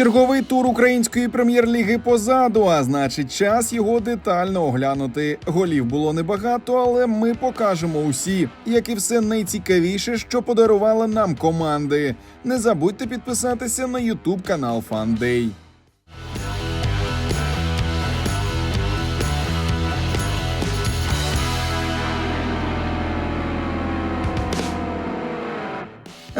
Черговий тур української прем'єр-ліги позаду, а значить, час його детально оглянути. Голів було небагато, але ми покажемо усі, як і все найцікавіше, що подарували нам команди. Не забудьте підписатися на Ютуб канал Фандей.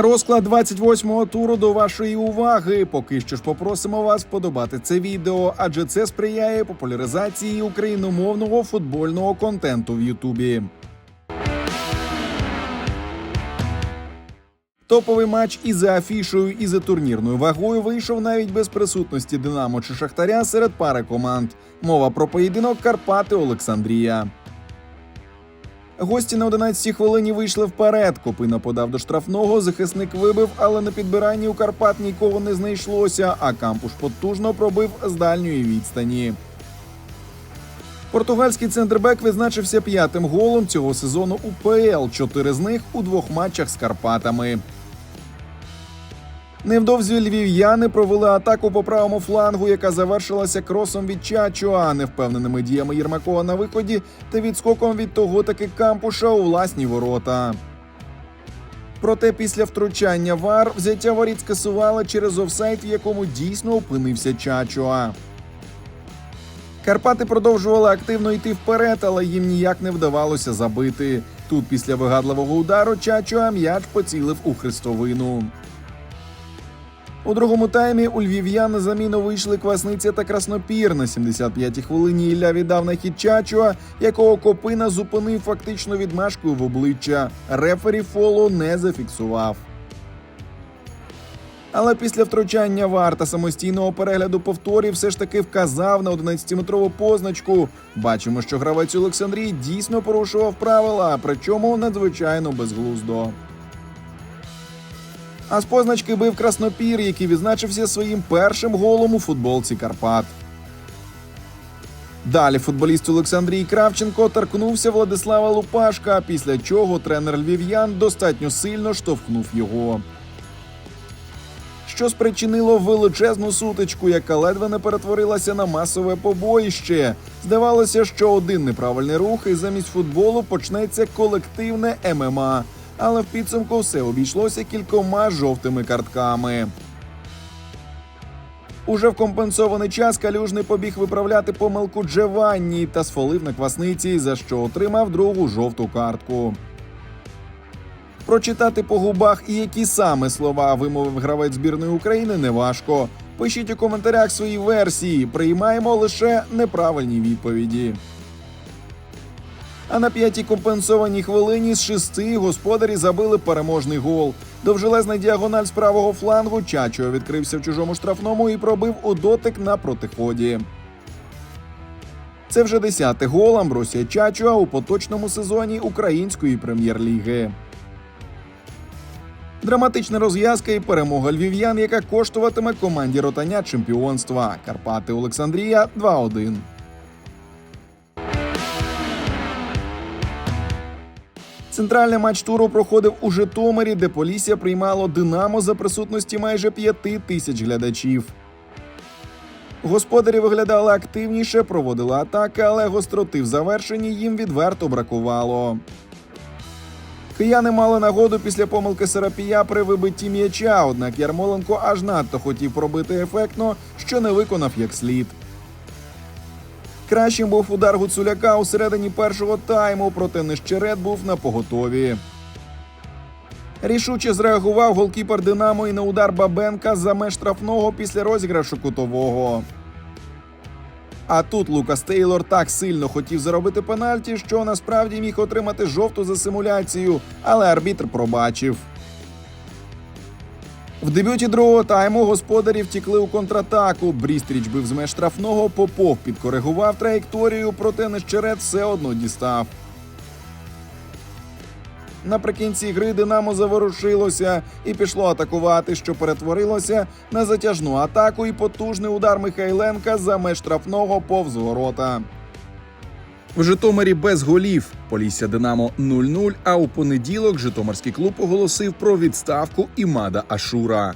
Розклад 28-го туру до вашої уваги. Поки що ж попросимо вас подобати це відео, адже це сприяє популяризації україномовного футбольного контенту в Ютубі. Топовий матч і за афішою, і за турнірною вагою вийшов навіть без присутності Динамо чи Шахтаря серед пари команд. Мова про поєдинок Карпати Олександрія. Гості на 11-й хвилині вийшли вперед. Копина подав до штрафного. Захисник вибив, але на підбиранні у Карпат нікого не знайшлося. А кампуш потужно пробив з дальньої відстані. Португальський центрбек відзначився п'ятим голом цього сезону у ПЛ. Чотири з них у двох матчах з Карпатами. Невдовзі львів'яни провели атаку по правому флангу, яка завершилася кросом від Чачуа, невпевненими діями Єрмакова на виході та відскоком від того таки кампуша у власні ворота. Проте після втручання ВАР взяття воріт скасували через офсайт, в якому дійсно опинився Чачуа. Карпати продовжували активно йти вперед, але їм ніяк не вдавалося забити. Тут після вигадливого удару Чачуа м'яч поцілив у хрестовину. У другому таймі у львів'ян на заміну вийшли Квасниця та Краснопір. На 75-й хвилині Ілля віддав на хід Чачуа, якого Копина зупинив фактично відмашкою в обличчя. Рефері фолу не зафіксував. Але після втручання ВАР та самостійного перегляду повторів все ж таки вказав на 11-метрову позначку. Бачимо, що гравець Олександрії дійсно порушував правила, причому надзвичайно безглуздо. А з позначки бив Краснопір, який відзначився своїм першим голом у футболці Карпат. Далі футболіст Олександрій Кравченко торкнувся Владислава Лупашка, після чого тренер львів'ян достатньо сильно штовхнув його. Що спричинило величезну сутичку, яка ледве не перетворилася на масове побоїще. Здавалося, що один неправильний рух, і замість футболу почнеться колективне ММА але в підсумку все обійшлося кількома жовтими картками. Уже в компенсований час калюжний побіг виправляти помилку Джеванні та сфолив на квасниці, за що отримав другу жовту картку. Прочитати по губах і які саме слова вимовив гравець збірної України неважко. Пишіть у коментарях свої версії. Приймаємо лише неправильні відповіді. А на п'ятій компенсованій хвилині з шести господарі забили переможний гол. Довжелезна діагональ з правого флангу Чачо відкрився в чужому штрафному і пробив у дотик на протиході. Це вже десятий гол Амбросія Чачуа у поточному сезоні української прем'єр-ліги. Драматична розв'язка і перемога львів'ян, яка коштуватиме команді ротання чемпіонства. Карпати Олександрія 2-1. Центральний матч туру проходив у Житомирі, де Полісся приймало Динамо за присутності майже п'яти тисяч глядачів. Господарі виглядали активніше, проводили атаки, але гостроти в завершенні їм відверто бракувало. Кияни мали нагоду після помилки Серапія при вибитті м'яча, однак Ярмоленко аж надто хотів пробити ефектно, що не виконав як слід. Кращим був удар Гуцуляка у середині першого тайму, проте нещерет був на поготові. Рішуче зреагував голкіпер Динамо і на удар Бабенка за меж штрафного після розіграшу кутового. А тут Лукас Тейлор так сильно хотів заробити пенальті, що насправді міг отримати жовту за симуляцію, але арбітр пробачив. В дебюті другого тайму господарі втікли у контратаку. Брістріч бив з меж штрафного, Попов підкоригував траєкторію, проте нещерет все одно дістав. Наприкінці гри Динамо заворушилося і пішло атакувати, що перетворилося на затяжну атаку і потужний удар Михайленка за меж штрафного повз ворота. В Житомирі без голів. Полісся Динамо 0-0, А у понеділок Житомирський клуб оголосив про відставку Імада Ашура.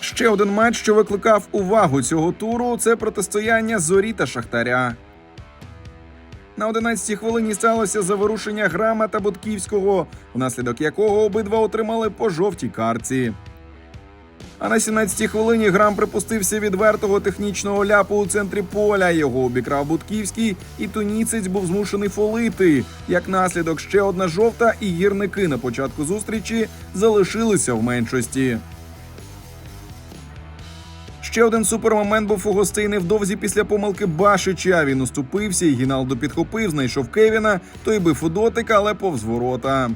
Ще один матч, що викликав увагу цього туру, це протистояння зорі та шахтаря. На 11-й хвилині сталося заворушення грама та Будківського, внаслідок якого обидва отримали по жовтій карці. А на 17-й хвилині грам припустився відвертого технічного ляпу у центрі поля. Його обікрав Будківський, і туніцець був змушений фолити. Як наслідок, ще одна жовта, і гірники на початку зустрічі залишилися в меншості. Ще один супермомент був у гостей невдовзі після помилки Башича. Він уступився, і Гіналдо підхопив, знайшов Кевіна, той бив у дотик, але повз ворота.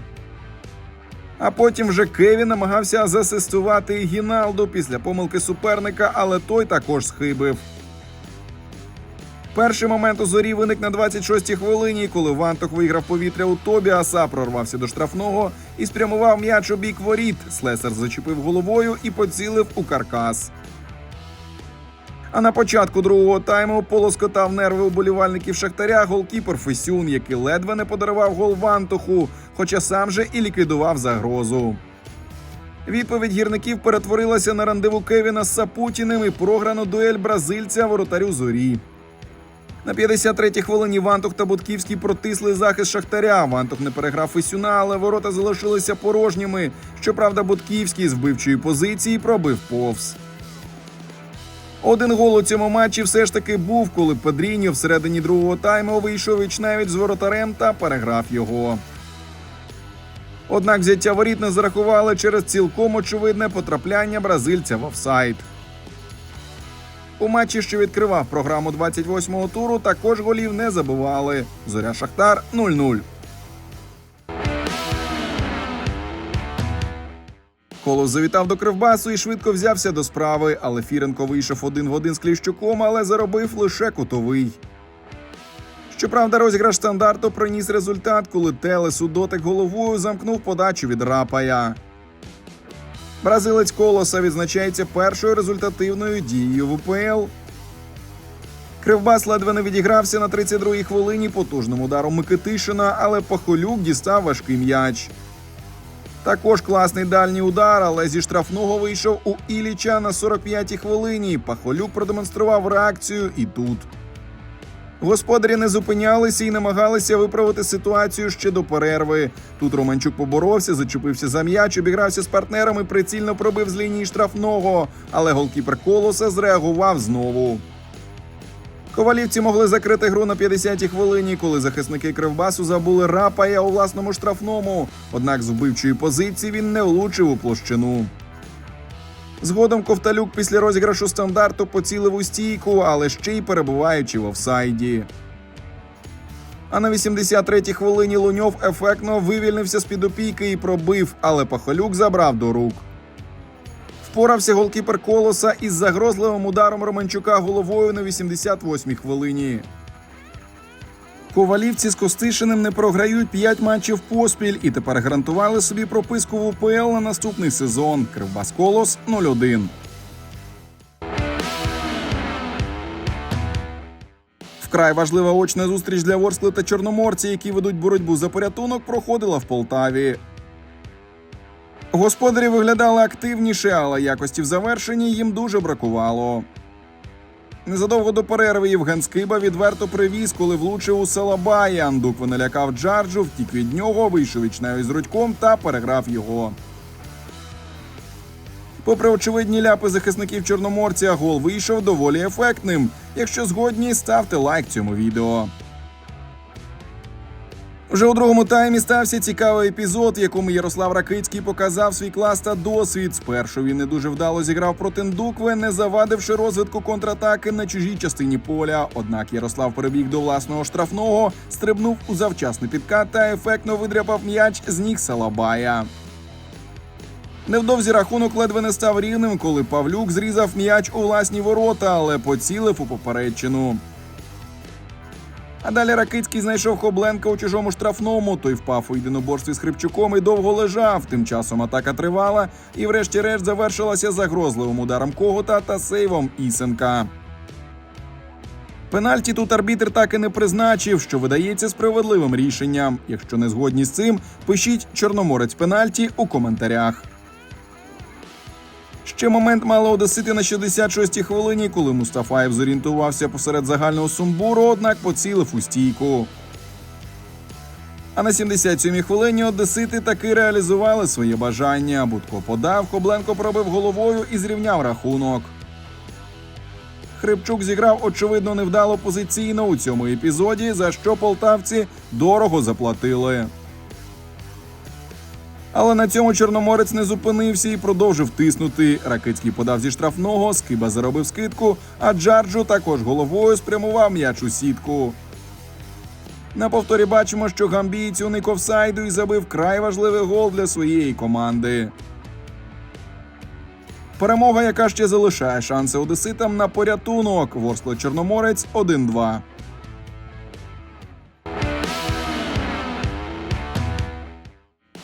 А потім вже Кеві намагався засистувати Гіналду після помилки суперника, але той також схибив. Перший момент у зорі виник на 26-й хвилині, коли Вантох виграв повітря у Тобіаса, прорвався до штрафного і спрямував м'яч у бік воріт. Слесар зачепив головою і поцілив у каркас. А на початку другого тайму полоскотав нерви уболівальників Шахтаря голкіпер Фесюн, який ледве не подарував гол Вантуху, хоча сам же і ліквідував загрозу. Відповідь гірників перетворилася на рандеву Кевіна з Сапутіним і програну дуель бразильця воротарю зорі. На 53-й хвилині Вантух та Будківський протисли захист Шахтаря. Вантух не переграв Фесюна, але ворота залишилися порожніми. Щоправда, Будківський з вбивчої позиції пробив повз. Один гол у цьому матчі все ж таки був, коли Педріньо всередині другого тайму вийшов віч навіть з воротарем та переграв його. Однак взяття воріт не зарахували через цілком очевидне потрапляння бразильця в офсайд. У матчі, що відкривав програму 28-го туру, також голів не забували. Зоря Шахтар 0-0. Колос завітав до Кривбасу і швидко взявся до справи, але Фіренко вийшов один в один з Кліщуком, але заробив лише кутовий. Щоправда, розіграш стандарту приніс результат, коли Телес дотик головою замкнув подачу від Рапая. Бразилець Колоса відзначається першою результативною дією в УПЛ. Кривбас ледве не відігрався на 32-й хвилині потужним ударом Микитишина, але Пахолюк дістав важкий м'яч. Також класний дальній удар, але зі штрафного вийшов у Іліча на 45-й хвилині. Пахолюк продемонстрував реакцію і тут. Господарі не зупинялися і намагалися виправити ситуацію ще до перерви. Тут Романчук поборовся, зачепився за м'яч, обігрався з партнерами, прицільно пробив з лінії штрафного, але голкіпер Колоса зреагував знову. Ковалівці могли закрити гру на 50-й хвилині, коли захисники Кривбасу забули рапая у власному штрафному. Однак з вбивчої позиції він не влучив у площину. Згодом Ковталюк після розіграшу стандарту поцілив у стійку, але ще й перебуваючи в офсайді. А на 83-й хвилині Луньов ефектно вивільнився з під опійки і пробив, але Пахолюк забрав до рук. Впорався голкіпер колоса із загрозливим ударом Романчука головою на 88-й хвилині. Ковалівці з Костишиним не програють 5 матчів поспіль і тепер гарантували собі прописку в УПЛ на наступний сезон. Кривбас Колос 0-1. Вкрай важлива очна зустріч для Ворскли та Чорноморці, які ведуть боротьбу за порятунок, проходила в Полтаві. Господарі виглядали активніше, але якості в завершенні їм дуже бракувало. Незадовго до перерви Євген Скиба відверто привіз, коли влучив у Салабаї. Андук налякав Джарджу, втік від нього, вийшов вічнею з Рудьком та переграв його. Попри очевидні ляпи захисників Чорноморця, гол вийшов доволі ефектним. Якщо згодні, ставте лайк цьому відео. Вже у другому таймі стався цікавий епізод, в якому Ярослав Ракицький показав свій клас та досвід. Спершу він не дуже вдало зіграв проти Ндукве, не завадивши розвитку контратаки на чужій частині поля. Однак Ярослав перебіг до власного штрафного, стрибнув у завчасний підкат та ефектно видряпав м'яч з ніг Салабая. Невдовзі рахунок ледве не став рівним, коли Павлюк зрізав м'яч у власні ворота, але поцілив у попередчину. А далі Ракицький знайшов Хобленка у чужому штрафному. Той впав у єдиноборстві з Хрипчуком і довго лежав. Тим часом атака тривала і, врешті-решт, завершилася загрозливим ударом когота та сейвом Ісенка. Пенальті тут арбітр так і не призначив, що видається справедливим рішенням. Якщо не згодні з цим, пишіть Чорноморець пенальті у коментарях. Ще момент мало одесити на 66-й хвилині, коли Мустафаєв зорієнтувався посеред загального сумбуру, однак поцілив у стійку. А на 77-й хвилині одесити таки реалізували своє бажання. Будко подав, Кобленко пробив головою і зрівняв рахунок. Хрипчук зіграв очевидно невдало позиційно у цьому епізоді, за що полтавці дорого заплатили. Але на цьому Чорноморець не зупинився і продовжив тиснути. Ракицький подав зі штрафного, Скиба заробив скидку, а Джарджо також головою спрямував м'яч у сітку. На повторі бачимо, що гамбієць уник офсайду і забив край важливий гол для своєї команди. Перемога, яка ще залишає шанси одеситам на порятунок. Ворскло Чорноморець 1-2.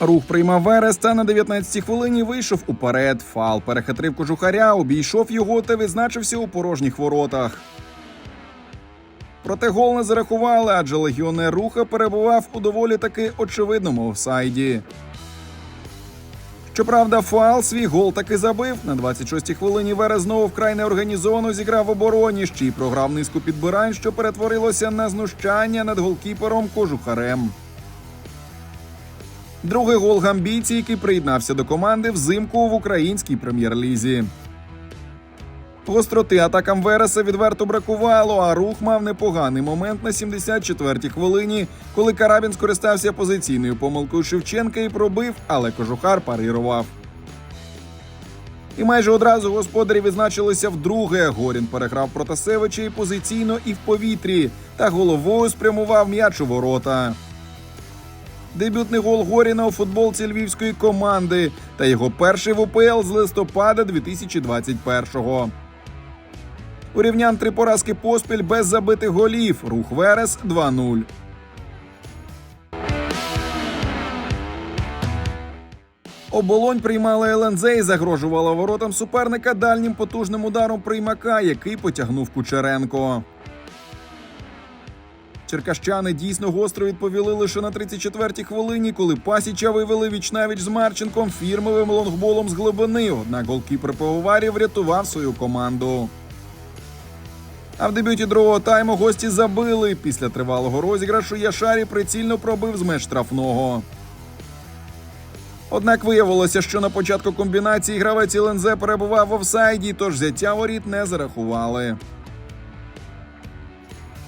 Рух приймав Верес та на 19-й хвилині вийшов уперед. Фал перехитрив кожухаря, обійшов його та відзначився у порожніх воротах. Проте гол не зарахували, адже легіонер руха перебував у доволі таки очевидному офсайді. Щоправда, фал свій гол таки забив. На 26-й хвилині Верес знову вкрай неорганізовано зіграв в обороні, ще й програв низку підбирань, що перетворилося на знущання над голкіпером кожухарем. Другий гол гамбійці, який приєднався до команди взимку в українській прем'єр-лізі. Гостроти атакам Вереса відверто бракувало, а рух мав непоганий момент на 74-й хвилині, коли Карабін скористався позиційною помилкою Шевченка і пробив, але кожухар парирував. І майже одразу господарі відзначилися вдруге. Горін переграв Протасевича і позиційно, і в повітрі, та головою спрямував м'яч у ворота. Дебютний гол Горіна у футболці львівської команди та його перший в УПЛ з листопада 2021-го. У рівнян три поразки поспіль без забитих голів. Рух Верес 2-0. Оболонь приймала ЛНЗ і загрожувала воротам суперника дальнім потужним ударом приймака, який потягнув Кучеренко. Черкащани дійсно гостро відповіли лише на 34-й хвилині, коли Пасіча вивели вічнавіч з Марченком фірмовим лонгболом з глибини. Однак голкіпер пивоварів врятував свою команду. А в дебюті другого тайму гості забили. Після тривалого розіграшу Яшарі прицільно пробив з меж штрафного. Однак виявилося, що на початку комбінації гравець ЛНЗ перебував в офсайді, тож взяття воріт не зарахували.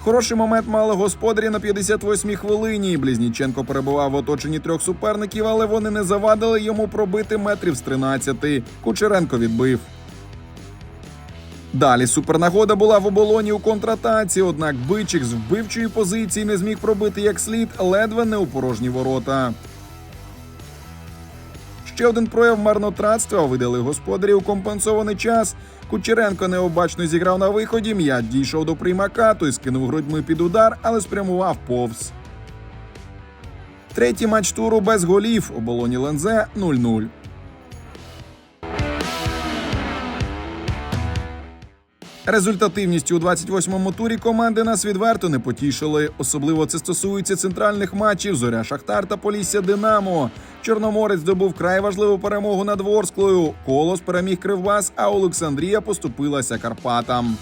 Хороший момент мали господарі на 58-й хвилині. Близніченко перебував в оточенні трьох суперників, але вони не завадили йому пробити метрів з 13. Кучеренко відбив. Далі супернагода була в оболоні у контратаці, однак бичик з вбивчої позиції не зміг пробити як слід, ледве не у порожні ворота. Ще один прояв марнотратства видали господарі у компенсований час. Кучеренко необачно зіграв на виході. М'яч дійшов до приймака, той скинув грудьми під удар, але спрямував повз. Третій матч туру без голів. Оболоні Лензе 0-0. Результативністю у 28-му турі команди нас відверто не потішили. Особливо це стосується центральних матчів Зоря Шахтар та Полісся Динамо. Чорноморець здобув край важливу перемогу над Ворсклою. Колос переміг Кривбас, а Олександрія поступилася Карпатам.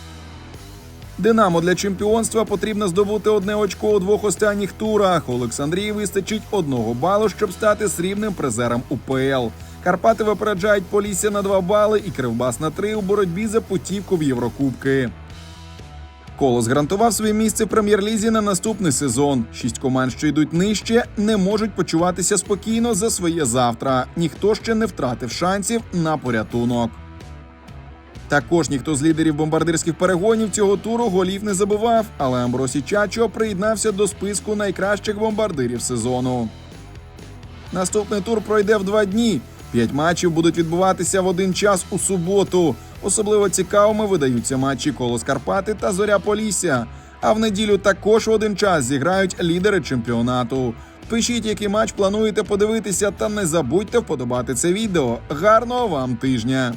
Динамо для чемпіонства потрібно здобути одне очко у двох останніх турах. Олександрії вистачить одного балу, щоб стати срібним призером УПЛ. Карпати випереджають Полісся на 2 бали і Кривбас на 3 у боротьбі за путівку в Єврокубки. Колос гарантував своє місце в прем'єр-лізі на наступний сезон. Шість команд, що йдуть нижче, не можуть почуватися спокійно за своє завтра. Ніхто ще не втратив шансів на порятунок. Також ніхто з лідерів бомбардирських перегонів цього туру голів не забивав, але Амбросі Чачо приєднався до списку найкращих бомбардирів сезону. Наступний тур пройде в два дні. П'ять матчів будуть відбуватися в один час у суботу. Особливо цікавими видаються матчі Колос Карпати та Зоря Полісся. А в неділю також в один час зіграють лідери чемпіонату. Пишіть, який матч плануєте подивитися, та не забудьте вподобати це відео. Гарного вам тижня!